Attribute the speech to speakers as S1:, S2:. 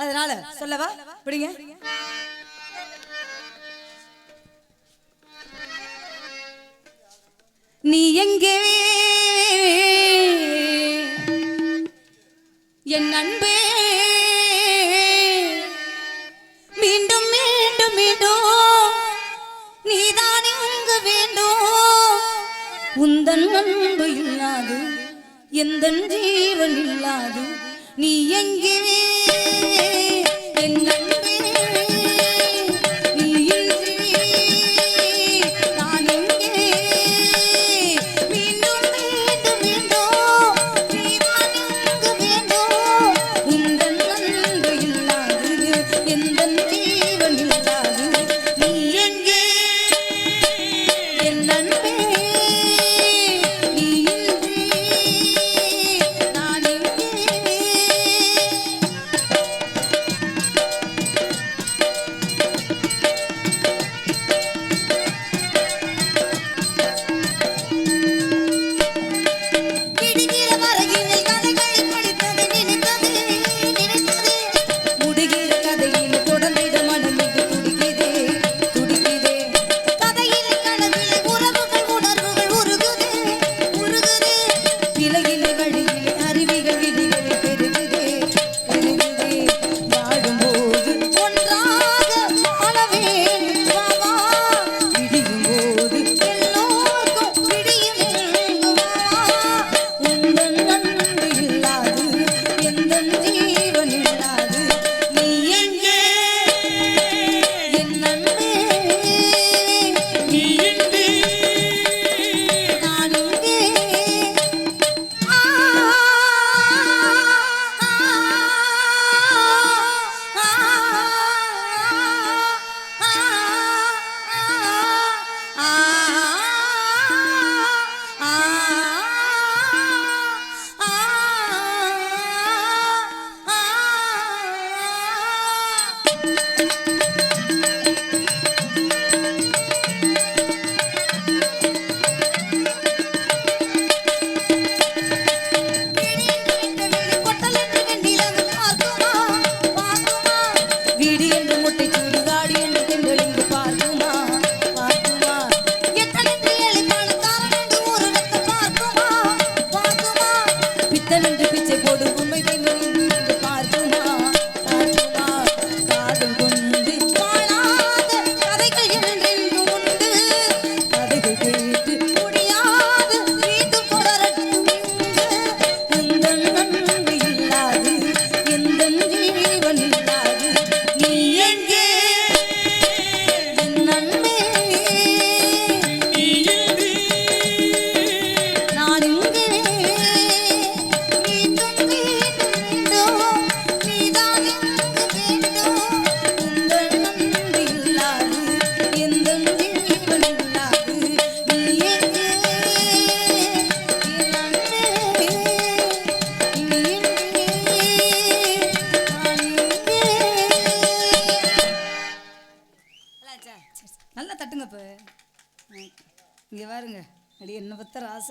S1: அதனால சொல்லவா? பிடிங்க நீ எங்கே? என் அன்பே. மீண்டும் மீண்டும் மீண்டும் நீதானே அங்கு வேண்டும். உந்தன் அன்பு இல்லாது எந்த ஜீவன் இல்லாது நீ எங்கே? என்ன தட்டுங்க இப்போ இங்கே பாருங்க. அடி என்னை பத்த ராசா.